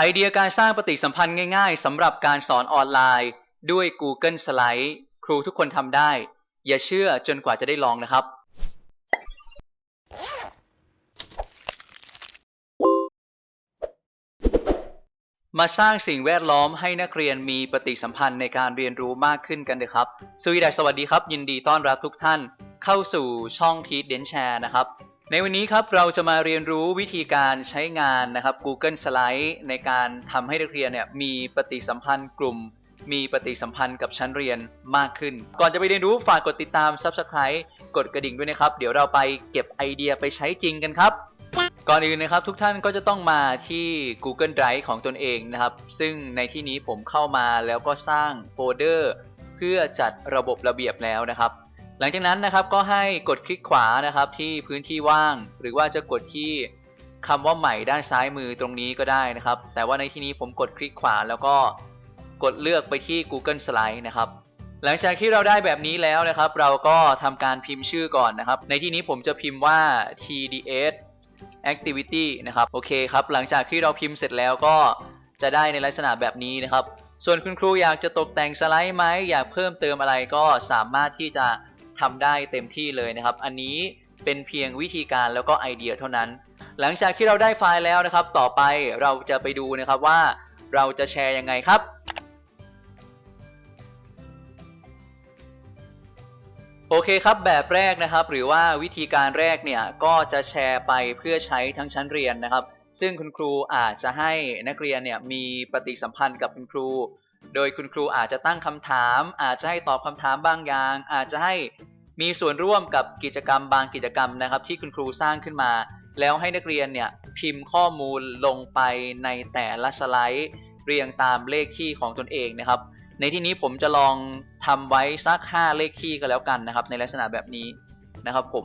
ไอเดียการสร้างปฏิสัมพันธ์ง่ายๆสำหรับการสอนออนไลน์ด้วย Google Slide ครูทุกคนทำได้ อย่าเชื่อจนกว่าจะได้ลองนะครับ มาสร้างสิ่งแวดล้อมให้นักเรียนมีปฏิสัมพันธ์ในการเรียนรู้มากขึ้นกันเลยครับสวีดัสสวัสดีครับ ยินดีต้อนรับทุกท่านเข้าสู่ช่องทีเดนแชร์นะครับ ในวันนี้ครับเราจะมาเรียนรู้วิธีการใช้งานนะครับ Google Slide ในการทำให้นักเรียนเนี่ยมีปฏิสัมพันธ์กลุ่ม มีปฏิสัมพันธ์กับชั้นเรียนมากขึ้น ก่อนจะไปเรียนรู้ฝากกดติดตาม Subscribe กดกระดิ่งด้วยนะครับ เดี๋ยวเราไปเก็บไอเดียไปใช้จริงกันครับ ก่อนอื่นนะครับทุกท่านก็จะต้องมาที่ Google Drive ของตนเองนะครับ ซึ่งในที่นี้ผมเข้ามาแล้วก็สร้างโฟลเดอร์ เพื่อจัดระบบระเบียบแล้วนะครับ หลังจากนั้นนะครับก็ให้กดคลิกขวานะครับที่พื้นที่ว่าง หรือว่าจะกดที่คำว่าใหม่ด้านซ้ายมือตรงนี้ก็ได้นะครับ แต่ว่าในที่นี้ผมกดคลิกขวาแล้วก็กดเลือกไปที่ Google Slide นะครับหลังจากที่เราได้แบบนี้แล้วนะครับ เราก็ทำการพิมพ์ชื่อก่อนนะครับ ในที่นี้ผมจะพิมพ์ว่า TDS activity นะครับโอเคครับ หลังจากที่เราพิมพ์เสร็จแล้วก็จะได้ในลักษณะแบบนี้นะครับ ส่วนคุณครูอยากจะตกแต่งสไลด์ไหมอยากเพิ่มเติมอะไรก็สามารถที่จะ ทำได้เต็มที่เลยนะครับ อันนี้เป็นเพียงวิธีการแล้วก็ไอเดียเท่านั้น หลังจากที่เราได้ไฟล์แล้วนะครับ ต่อไปเราจะไปดูนะครับว่าเราจะแชร์ยังไงครับโอเคครับแบบแรกนะครับ หรือว่าวิธีการแรกเนี่ยก็จะแชร์ไปเพื่อใช้ทั้งชั้นเรียนนะครับ ซึ่งคุณครูอาจจะให้นักเรียนเนี่ยมีปฏิสัมพันธ์กับคุณครู โดยคุณครูอาจจะตั้งคำถาม อาจจะให้ตอบคำถามบางอย่าง อาจจะให้มีส่วนร่วมกับกิจกรรมบางกิจกรรมนะครับ ที่คุณครูสร้างขึ้นมา แล้วให้นักเรียนเนี่ยพิมพ์ข้อมูลลงไปในแต่ละสไลด์ เรียงตามเลขที่ของตนเองนะครับ ในที่นี้ผมจะลองทำไว้สัก 5 เลขคี่ก็แล้วกันนะครับ ในลักษณะแบบนี้นะครับผม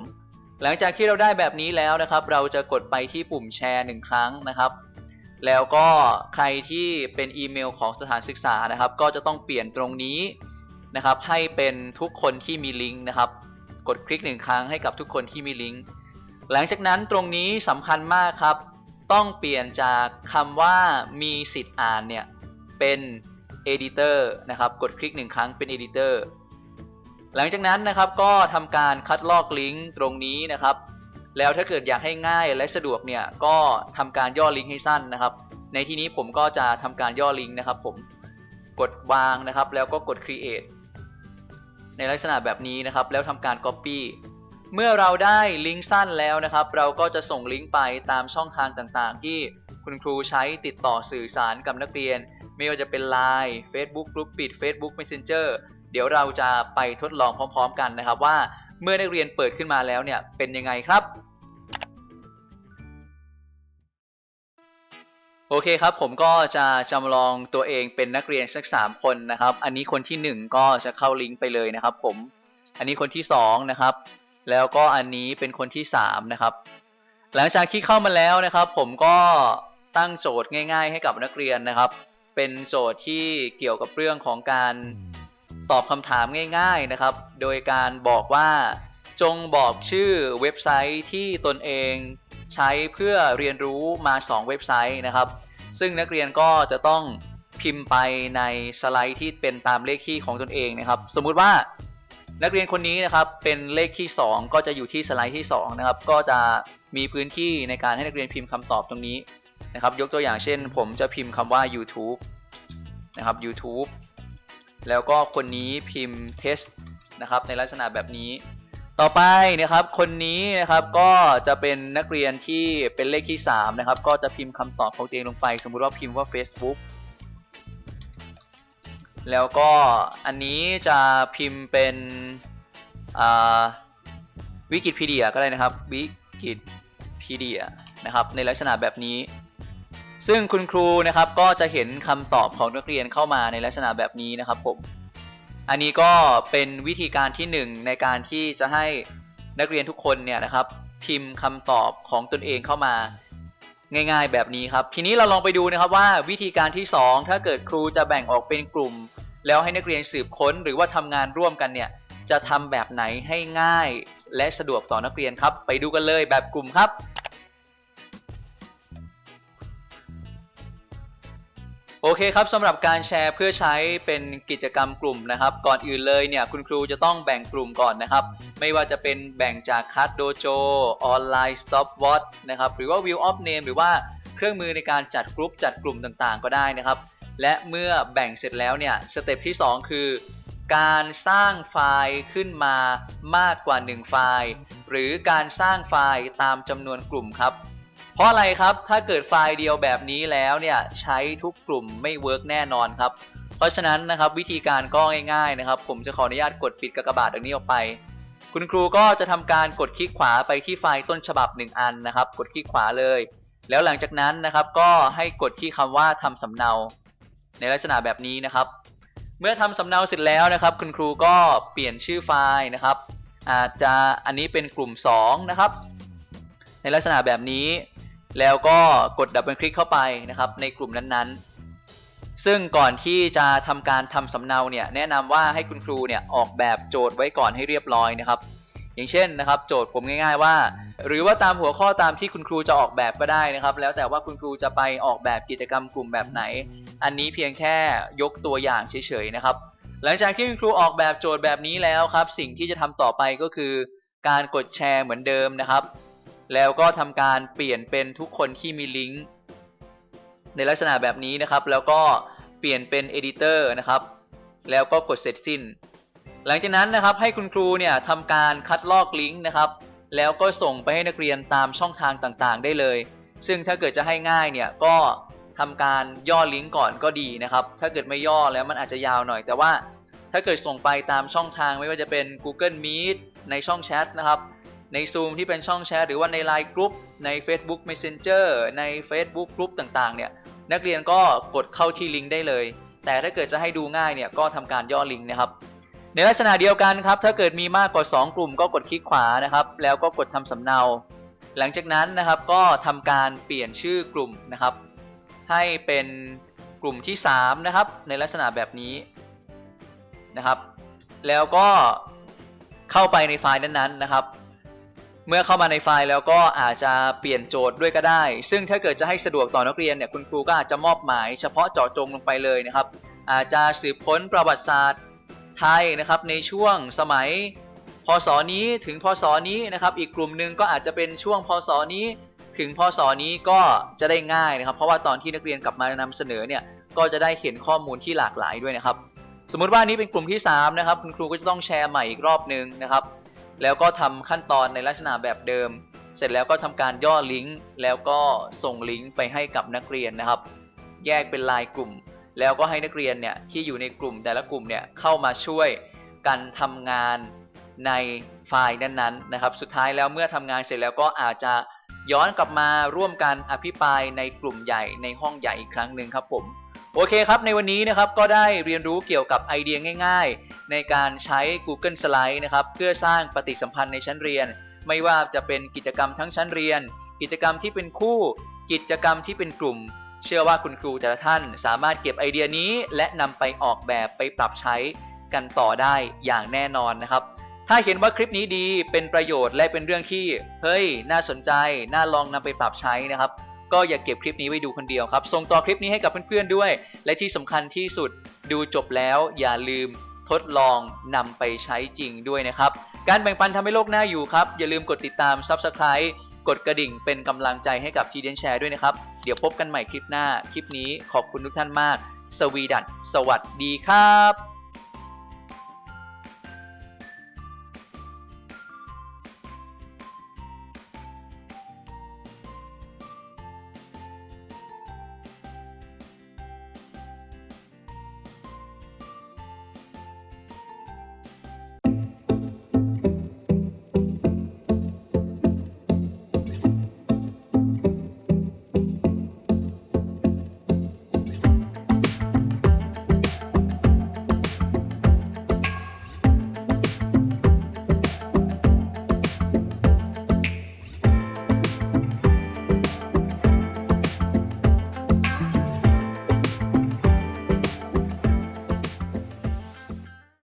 หลังจากที่เราได้แบบนี้แล้วนะครับ เราจะกดไปที่ปุ่มแชร์หนึ่งครั้งนะครับ แล้วก็ใครที่เป็นอีเมลของสถานศึกษานะครับ ก็จะต้องเปลี่ยนตรงนี้นะครับ ให้เป็นทุกคนที่มีลิงก์นะครับ กดคลิกหนึ่งครั้งให้กับทุกคนที่มีลิงก์หลังจากนั้นตรงนี้สำคัญมากครับ ต้องเปลี่ยนจากคำว่ามีสิทธิ์อ่านเนี่ยเป็น editor นะครับ กดคลิกหนึ่งครั้งเป็น editor หลังจากนั้นนะครับก็ทำการคัดลอกลิงก์ตรงนี้นะครับ แล้วถ้าเกิดอยากให้ง่ายและสะดวกเนี่ยก็ทำการย่อลิงก์ให้สั้นนะครับ ในที่นี้ผมก็จะทำการย่อลิงก์นะครับ ผมกดวางนะครับ แล้วก็กด create ในลักษณะแบบนี้นะครับ แล้วทำการ copy เมื่อเราได้ลิงก์สั้นแล้วนะครับ เราก็จะส่งลิงก์ไปตามช่องทางต่างๆ ที่คุณครูใช้ติดต่อสื่อสารกับนักเรียน ไม่ว่าจะเป็น Line Facebook กลุ่มปิด Facebook Messenger เดี๋ยวเราจะไปทดลองพร้อม ๆ กันนะครับว่า เมื่อนักเรียนเปิดขึ้นมาแล้วเนี่ยเป็นยังไงครับ โอเคครับผมก็จะจำลองตัวเองเป็นนักเรียนสัก 3 คนนะครับ อันนี้คนที่ 1 ก็จะเข้าลิงก์ไปเลยนะครับผม อันนี้คนที่ 2 นะครับ แล้วก็อันนี้เป็นคนที่ 3 นะครับ หลังจากที่เข้ามาแล้วนะครับ ผมก็ตั้งโจทย์ง่าย ๆ ให้กับนักเรียนนะครับ เป็นโจทย์ที่เกี่ยวกับเรื่องของการ ตอบคำถามง่ายๆนะครับ โดยการบอกว่า จงบอกชื่อเว็บไซต์ที่ตนเองใช้เพื่อเรียนรู้มา 2 เว็บไซต์นะครับ ซึ่งนักเรียนก็จะต้องพิมพ์ไปในสไลด์ที่เป็นตามเลขที่ของตนเองนะครับ สมมุติว่านักเรียนคนนี้นะครับเป็นเลขที่ 2 ก็จะอยู่ที่สไลด์ที่ 2 นะครับ ก็จะมีพื้นที่ในการให้นักเรียนพิมพ์คำตอบตรงนี้นะครับ ยกตัวอย่างเช่น ผมจะพิมพ์คำว่า YouTube นะครับ YouTube แล้วก็คนนี้พิมพ์ test นะครับในลักษณะแบบนี้ ต่อไปนะครับคนนี้นะครับก็จะเป็นนักเรียนที่เป็นเลขที่ 3 นะครับ ก็จะพิมพ์คำตอบของตัวเองลงไป สมมุติว่าพิมพ์ว่า Facebook แล้วก็อันนี้จะพิมพ์เป็นวิกิพีเดียก็ได้นะครับวิกิพีเดียนะครับในลักษณะแบบนี้ ซึ่งคุณครูนะครับก็จะเห็นคำตอบของนักเรียนเข้ามาในลักษณะแบบนี้นะครับผม อันนี้ก็เป็นวิธีการที่ 1 ในการที่จะให้นักเรียนทุกคนเนี่ยนะครับ พิมพ์คำตอบของตนเองเข้ามาง่าย ๆ แบบนี้ครับ ทีนี้เราลองไปดูนะครับว่าวิธีการที่ 2 ถ้าเกิดครูจะแบ่งออกเป็นกลุ่ม แล้วให้นักเรียนสืบค้น หรือว่าทำงานร่วมกันเนี่ยจะทำแบบไหนให้ง่าย และสะดวกต่อนักเรียนครับ ไปดูกันเลยแบบกลุ่มครับ โอเคครับสำหรับการแชร์เพื่อใช้เป็นกิจกรรมกลุ่มนะครับ ก่อนอื่นเลยเนี่ยคุณครูจะต้องแบ่งกลุ่มก่อนนะครับ ไม่ว่าจะเป็นแบ่งจากคั d โดโจออนไลน์ stop watch นะครับหรือว่า view of name หรือว่าเครื่องมือในการจัดกลุ่มจัดกลุ่มต่างๆ ก็ได้นะครับ และเมื่อแบ่งเสร็จแล้วเนี่ยสเต็ปที่ 2 คือ การสร้างไฟล์ขึ้นมามากกว่า 1 ไฟล์ หรือการสร้างไฟล์ตามจำนวนกลุ่มครับ เพราะอะไรครับ ถ้าเกิดไฟล์เดียวแบบนี้แล้วเนี่ยใช้ทุกกลุ่มไม่เวิร์กแน่นอนครับ เพราะฉะนั้นนะครับวิธีการก็ง่ายๆนะครับ ผมจะขออนุญาตกดปิดกากบาทตรงนี้ออกไป คุณครูก็จะทำการกดคลิกขวาไปที่ไฟล์ต้นฉบับ 1 อันนะครับ กดคลิกขวาเลย แล้วหลังจากนั้นนะครับก็ให้กดที่คำว่าทำสำเนา ในลักษณะแบบนี้นะครับ เมื่อทำสำเนาเสร็จแล้วนะครับ คุณครูก็เปลี่ยนชื่อไฟล์นะครับ อาจจะอันนี้เป็นกลุ่ม2นะครับในลักษณะแบบนี้ แล้วก็กดดับเบิลคลิกเข้าไปนะครับในกลุ่มนั้นๆ ซึ่งก่อนที่จะทำการทำสำเนาเนี่ยแนะนำว่าให้คุณครูเนี่ยออกแบบโจทย์ไว้ก่อนให้เรียบร้อยนะครับ อย่างเช่นนะครับ โจทย์ผมง่าย ๆว่า หรือว่าตามหัวข้อตามที่คุณครูจะออกแบบก็ได้นะครับ แล้วแต่ว่าคุณครูจะไปออกแบบกิจกรรมกลุ่มแบบไหน อันนี้เพียงแค่ยกตัวอย่างเฉยๆนะครับ หลังจากที่คุณครูออกแบบโจทย์แบบนี้แล้วครับ สิ่งที่จะทำต่อไปก็คือ การกดแชร์เหมือนเดิมนะครับ แล้วก็ทำการเปลี่ยนเป็นทุกคนที่มีลิงก์ในลักษณะแบบนี้นะครับ แล้วก็เปลี่ยนเป็น Editor นะครับ แล้วก็กดเสร็จสิ้น หลังจากนั้นนะครับให้คุณครูเนี่ยทำการคัดลอกลิงก์นะครับ แล้วก็ส่งไปให้นักเรียนตามช่องทางต่างๆ ได้เลย ซึ่งถ้าเกิดจะให้ง่ายเนี่ยก็ทำการย่อลิงก์ก่อนก็ดีนะครับ ถ้าเกิดไม่ย่อแล้วมันอาจจะยาวหน่อย แต่ว่าถ้าเกิดส่งไปตามช่องทางไม่ว่าจะเป็น Google Meet ในช่องแชทนะครับ ใน Zoom ที่เป็นช่องแชทหรือว่าใน Line Group ใน Facebook Messenger ใน Facebook Group ต่างๆ เนี่ยนักเรียนก็กดเข้าที่ลิงก์ได้เลย แต่ถ้าเกิดจะให้ดูง่ายเนี่ยก็ทำการย่อลิงก์นะครับ ในลักษณะเดียวกันครับ ถ้าเกิดมีมากกว่า 2 กลุ่มก็กดคลิกขวานะครับ แล้วก็กดทำสำเนา หลังจากนั้นนะครับก็ทำการเปลี่ยนชื่อกลุ่มนะครับ ให้เป็นกลุ่มที่ 3 นะครับ ในลักษณะแบบนี้นะครับ แล้วก็เข้าไปในไฟล์นั้นๆนะครับ เมื่อเข้ามาในไฟล์แล้วก็อาจจะเปลี่ยนโจทย์ด้วยก็ได้ ซึ่งถ้าเกิดจะให้สะดวกต่อนักเรียนเนี่ยคุณครูก็อาจจะมอบหมายเฉพาะเจาะจงลงไปเลยนะครับ อาจจะสืบค้นประวัติศาสตร์ไทยนะครับในช่วงสมัยพศนี้ถึงพศนี้นะครับอีกกลุ่มหนึ่งก็อาจจะเป็นช่วงพศนี้ ถึงพศนี้ก็จะได้ง่ายนะครับ เพราะว่าตอนที่นักเรียนกลับมานำเสนอเนี่ยก็จะได้เห็นข้อมูลที่หลากหลายด้วยนะครับ สมมุติว่าอันนี้เป็นกลุ่มที่3นะครับคุณครูก็จะต้องแชร์ใหม่อีกรอบหนึ่งนะครับ แล้วก็ทำขั้นตอนในลักษณะแบบเดิม เสร็จแล้วก็ทำการย่อลิงก์แล้วก็ส่งลิงก์ไปให้กับนักเรียนนะครับ แยกเป็นลายกลุ่ม แล้วก็ให้นักเรียนเนี่ยที่อยู่ในกลุ่มแต่ละกลุ่มเนี่ยเข้ามาช่วยกันทำงานในไฟล์นั้นๆนะครับ สุดท้ายแล้วเมื่อทำงานเสร็จแล้วก็อาจจะย้อนกลับมาร่วมกันอภิปรายในกลุ่มใหญ่ในห้องใหญ่อีกครั้งหนึ่งครับผม โอเคครับในวันนี้นะครับก็ได้เรียนรู้เกี่ยวกับไอเดียง่าย ๆ ในการใช้ Google Slide นะครับเพื่อสร้างปฏิสัมพันธ์ในชั้นเรียน ไม่ว่าจะเป็นกิจกรรมทั้งชั้นเรียน กิจกรรมที่เป็นคู่ กิจกรรมที่เป็นกลุ่ม เชื่อว่าคุณครูแต่ละท่านสามารถเก็บไอเดียนี้ และนำไปออกแบบไปปรับใช้กันต่อได้อย่างแน่นอนนะครับ ถ้าเห็นว่าคลิปนี้ดีเป็นประโยชน์และเป็นเรื่องที่เฮ้ยน่าสนใจน่าลองนำไปปรับใช้นะครับก็อย่าเก็บคลิปนี้ไว้ดูคนเดียวครับ ส่งต่อคลิปนี้ให้กับเพื่อนๆด้วย และที่สำคัญที่สุดดูจบแล้วอย่าลืม ทดลองนำไปใช้จริงด้วยนะครับ การแบ่งปันทำให้โลกน่าอยู่ครับ อย่าลืมกดติดตาม Subscribe กดกระดิ่งเป็นกำลังใจให้กับ g d n Share ด้วยนะครับ เดี๋ยวพบกันใหม่คลิปหน้า คลิปนี้ขอบคุณทุกท่านมาก สวีดัตสวัสดีครับ